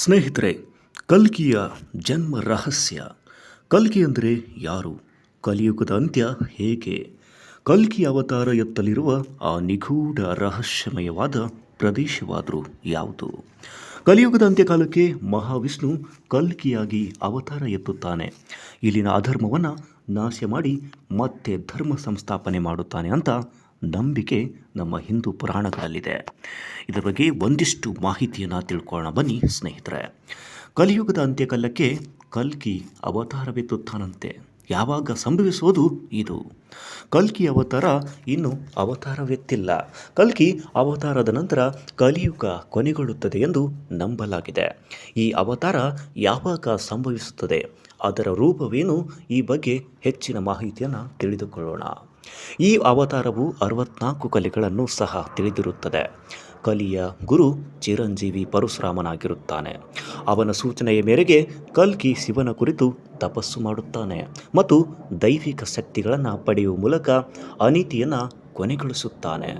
ಸ್ನೇಹಿತರೆ, ಕಲ್ಕಿಯ ಜನ್ಮ ರಹಸ್ಯ. ಕಲ್ಕಿ ಅಂದರೆ ಯಾರು? ಕಲಿಯುಗದ ಅಂತ್ಯ ಹೇಗೆ? ಕಲ್ಕಿ ಅವತಾರ ಎತ್ತಲಿರುವ ಆ ನಿಗೂಢ ರಹಸ್ಯಮಯವಾದ ಪ್ರದೇಶವಾದರೂ ಯಾವುದು? ಕಲಿಯುಗದ ಅಂತ್ಯಕಾಲಕ್ಕೆ ಮಹಾವಿಷ್ಣು ಕಲ್ಕಿಯಾಗಿ ಅವತಾರ ಎತ್ತುತ್ತಾನೆ. ಇಲ್ಲಿನ ಅಧರ್ಮವನ್ನು ನಾಶ ಮಾಡಿ ಮತ್ತೆ ಧರ್ಮ ಸಂಸ್ಥಾಪನೆ ಮಾಡುತ್ತಾನೆ ಅಂತ ನಂಬಿಕೆ ನಮ್ಮ ಹಿಂದೂ ಪುರಾಣಗಳಲ್ಲಿದೆ. ಇದರ ಬಗ್ಗೆ ಒಂದಿಷ್ಟು ಮಾಹಿತಿಯನ್ನು ತಿಳ್ಕೊಳ್ಳೋಣ. ಬನ್ನಿ ಸ್ನೇಹಿತರೆ, ಕಲಿಯುಗದ ಅಂತ್ಯಕಾಲಕ್ಕೆ ಕಲ್ಕಿ ಅವತಾರವೆತ್ತುತ್ತಾನಂತೆ ಯಾವಾಗ ಸಂಭವಿಸುವುದು? ಇದು ಕಲ್ಕಿ ಅವತಾರ ಇನ್ನು ಅವತಾರವೆತ್ತಿಲ್ಲ. ಕಲ್ಕಿ ಅವತಾರದ ನಂತರ ಕಲಿಯುಗ ಕೊನೆಗೊಳ್ಳುತ್ತದೆ ಎಂದು ನಂಬಲಾಗಿದೆ. ಈ ಅವತಾರ ಯಾವಾಗ ಸಂಭವಿಸುತ್ತದೆ? ಅದರ ರೂಪವೇನು? ಈ ಬಗ್ಗೆ ಹೆಚ್ಚಿನ ಮಾಹಿತಿಯನ್ನು ತಿಳಿದುಕೊಳ್ಳೋಣ. ಈ ಅವತಾರವು ಅರವತ್ನಾಲ್ಕು ಕಲೆಗಳನ್ನು ಸಹ ತಿಳಿದಿರುತ್ತದೆ. ಕಲಿಯ ಗುರು ಚಿರಂಜೀವಿ ಪರಶುರಾಮನಾಗಿರುತ್ತಾನೆ. ಅವನ ಸೂಚನೆಯ ಮೇರೆಗೆ ಕಲ್ಕಿ ಶಿವನ ಕುರಿತು ತಪಸ್ಸು ಮಾಡುತ್ತಾನೆ ಮತ್ತು ದೈವಿಕ ಶಕ್ತಿಗಳನ್ನು ಪಡೆಯುವ ಮೂಲಕ ಅನೀತಿಯನ್ನು ಕೊನೆಗೊಳಿಸುತ್ತಾನೆ.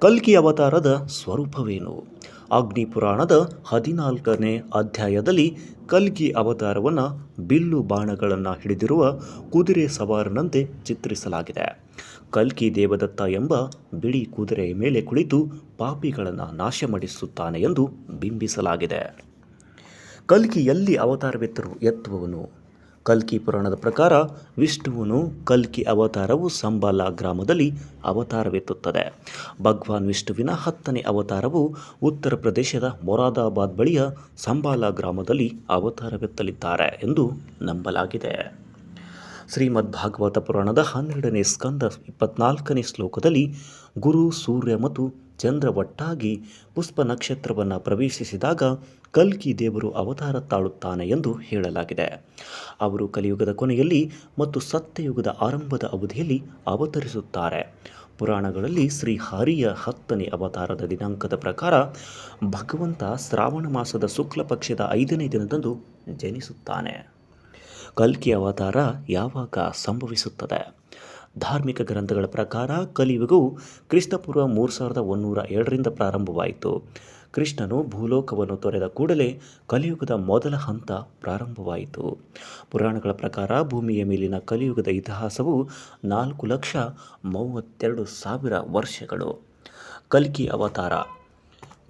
ಕಲ್ಕಿ ಅವತಾರದ ಸ್ವರೂಪವೇನು? ಅಗ್ನಿ ಪುರಾಣದ ಹದಿನಾಲ್ಕನೇ ಅಧ್ಯಾಯದಲ್ಲಿ ಕಲ್ಕಿ ಅವತಾರವನ್ನು ಬಿಲ್ಲು ಬಾಣಗಳನ್ನು ಹಿಡಿದಿರುವ ಕುದುರೆ ಸವಾರನಂತೆ ಚಿತ್ರಿಸಲಾಗಿದೆ. ಕಲ್ಕಿ ದೇವದತ್ತ ಎಂಬ ಬಿಳಿ ಕುದುರೆ ಮೇಲೆ ಕುಳಿತು ಪಾಪಿಗಳನ್ನು ನಾಶ ಮಾಡಿಸುತ್ತಾನೆ ಎಂದು ಬಿಂಬಿಸಲಾಗಿದೆ. ಕಲ್ಕಿ ಎಲ್ಲಿ ಅವತಾರವೆತ್ತರು ಎತ್ತುವವನು? ಕಲ್ಕಿ ಪುರಾಣದ ಪ್ರಕಾರ ವಿಷ್ಣುವನು ಕಲ್ಕಿ ಅವತಾರವು ಸಂಬಾಲ ಗ್ರಾಮದಲ್ಲಿ ಅವತಾರವೆತ್ತುತ್ತದೆ. ಭಗವಾನ್ ವಿಷ್ಣುವಿನ ಹತ್ತನೇ ಅವತಾರವು ಉತ್ತರ ಪ್ರದೇಶದ ಮೊರಾದಾಬಾದ್ ಬಳಿಯ ಸಂಬಾಲ ಗ್ರಾಮದಲ್ಲಿ ಅವತಾರವೆತ್ತಲಿದ್ದಾರೆ ಎಂದು ನಂಬಲಾಗಿದೆ. ಶ್ರೀಮದ್ ಭಾಗವತ ಪುರಾಣದ ಹನ್ನೆರಡನೇ ಸ್ಕಂದ ಇಪ್ಪತ್ನಾಲ್ಕನೇ ಶ್ಲೋಕದಲ್ಲಿ ಗುರು, ಸೂರ್ಯ ಮತ್ತು ಚಂದ್ರ ಒಟ್ಟಾಗಿ ಪುಷ್ಪ ನಕ್ಷತ್ರವನ್ನು ಪ್ರವೇಶಿಸಿದಾಗ ಕಲ್ಕಿ ದೇವರು ಅವತಾರ ತಾಳುತ್ತಾನೆ ಎಂದು ಹೇಳಲಾಗಿದೆ. ಅವರು ಕಲಿಯುಗದ ಕೊನೆಯಲ್ಲಿ ಮತ್ತು ಸತ್ಯಯುಗದ ಆರಂಭದ ಅವಧಿಯಲ್ಲಿ ಅವತರಿಸುತ್ತಾರೆ. ಪುರಾಣಗಳಲ್ಲಿ ಶ್ರೀ ಹರಿಯ ಹತ್ತನೇ ಅವತಾರದ ದಿನಾಂಕದ ಪ್ರಕಾರ ಭಗವಂತ ಶ್ರಾವಣ ಮಾಸದ ಶುಕ್ಲ ಪಕ್ಷದ ಐದನೇ ದಿನದಂದು ಜನಿಸುತ್ತಾನೆ. ಕಲ್ಕಿ ಅವತಾರ ಯಾವಾಗ ಸಂಭವಿಸುತ್ತದೆ? ಧಾರ್ಮಿಕ ಗ್ರಂಥಗಳ ಪ್ರಕಾರ ಕಲಿಯುಗವು ಕ್ರಿಸ್ತಪೂರ್ವ ಮೂರು ಸಾವಿರದ ಒಂದೂರ ಎರಡರಿಂದ ಪ್ರಾರಂಭವಾಯಿತು. ಕೃಷ್ಣನು ಭೂಲೋಕವನ್ನು ತೊರೆದ ಕೂಡಲೇ ಕಲಿಯುಗದ ಮೊದಲ ಹಂತ ಪ್ರಾರಂಭವಾಯಿತು. ಪುರಾಣಗಳ ಪ್ರಕಾರ ಭೂಮಿಯ ಮೇಲಿನ ಕಲಿಯುಗದ ಇತಿಹಾಸವು ನಾಲ್ಕು ಲಕ್ಷ ಮೂವತ್ತೆರಡು ಸಾವಿರ ವರ್ಷಗಳು. ಕಲ್ಕಿ ಅವತಾರ.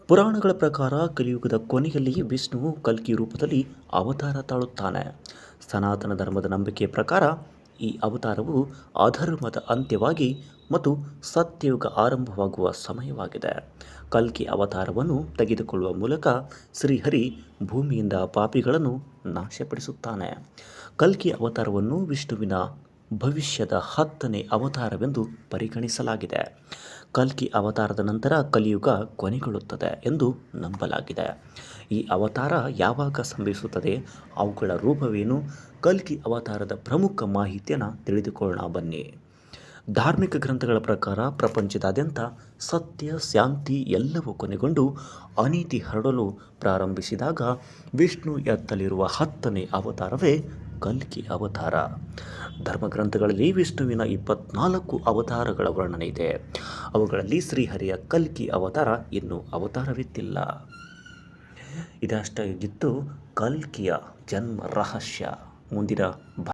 ಪುರಾಣಗಳ ಪ್ರಕಾರ ಕಲಿಯುಗದ ಕೊನೆಯಲ್ಲಿ ವಿಷ್ಣುವು ಕಲ್ಕಿ ರೂಪದಲ್ಲಿ ಅವತಾರ ತಾಳುತ್ತಾನೆ. ಸನಾತನ ಧರ್ಮದ ನಂಬಿಕೆಯ ಪ್ರಕಾರ ಈ ಅವತಾರವು ಅಧರ್ಮದ ಅಂತ್ಯವಾಗಿ ಮತ್ತು ಸತ್ಯಯುಗ ಆರಂಭವಾಗುವ ಸಮಯವಾಗಿದೆ. ಕಲ್ಕಿ ಅವತಾರವನ್ನು ತೆಗೆದುಕೊಳ್ಳುವ ಮೂಲಕ ಶ್ರೀಹರಿ ಭೂಮಿಯಿಂದ ಪಾಪಿಗಳನ್ನು ನಾಶಪಡಿಸುತ್ತಾನೆ. ಕಲ್ಕಿ ಅವತಾರವನ್ನು ವಿಷ್ಣುವಿನ ಭವಿಷ್ಯದ ಹತ್ತನೇ ಅವತಾರವೆಂದು ಪರಿಗಣಿಸಲಾಗಿದೆ. ಕಲ್ಕಿ ಅವತಾರದ ನಂತರ ಕಲಿಯುಗ ಕೊನೆಗೊಳ್ಳುತ್ತದೆ ಎಂದು ನಂಬಲಾಗಿದೆ. ಈ ಅವತಾರ ಯಾವಾಗ ಸಂಭವಿಸುತ್ತದೆ? ಅವುಗಳ ರೂಪವೇನು? ಕಲ್ಕಿ ಅವತಾರದ ಪ್ರಮುಖ ಮಾಹಿತಿಯನ್ನು ತಿಳಿದುಕೊಳ್ಳೋಣ ಬನ್ನಿ. ಧಾರ್ಮಿಕ ಗ್ರಂಥಗಳ ಪ್ರಕಾರ ಪ್ರಪಂಚದಾದ್ಯಂತ ಸತ್ಯ, ಶಾಂತಿ ಎಲ್ಲವೂ ಕೊನೆಗೊಂಡು ಅನೀತಿ ಹರಡಲು ಪ್ರಾರಂಭಿಸಿದಾಗ ವಿಷ್ಣು ಎತ್ತಲಿರುವ ಹತ್ತನೇ ಅವತಾರವೇ ಕಲ್ಕಿ ಅವತಾರ. ಧರ್ಮಗ್ರಂಥಗಳಲ್ಲಿ ವಿಷ್ಣುವಿನ ಇಪ್ಪತ್ನಾಲ್ಕು ಅವತಾರಗಳ ವರ್ಣನೆ ಇದೆ. ಅವುಗಳಲ್ಲಿ ಶ್ರೀಹರಿಯ ಕಲ್ಕಿ ಅವತಾರ ಇನ್ನೂ ಇದಷ್ಟ ಇದಷ್ಟಾಗಿತ್ತು ಕಲ್ಕಿಯ ಜನ್ಮ ರಹಸ್ಯ. ಮುಂದಿನ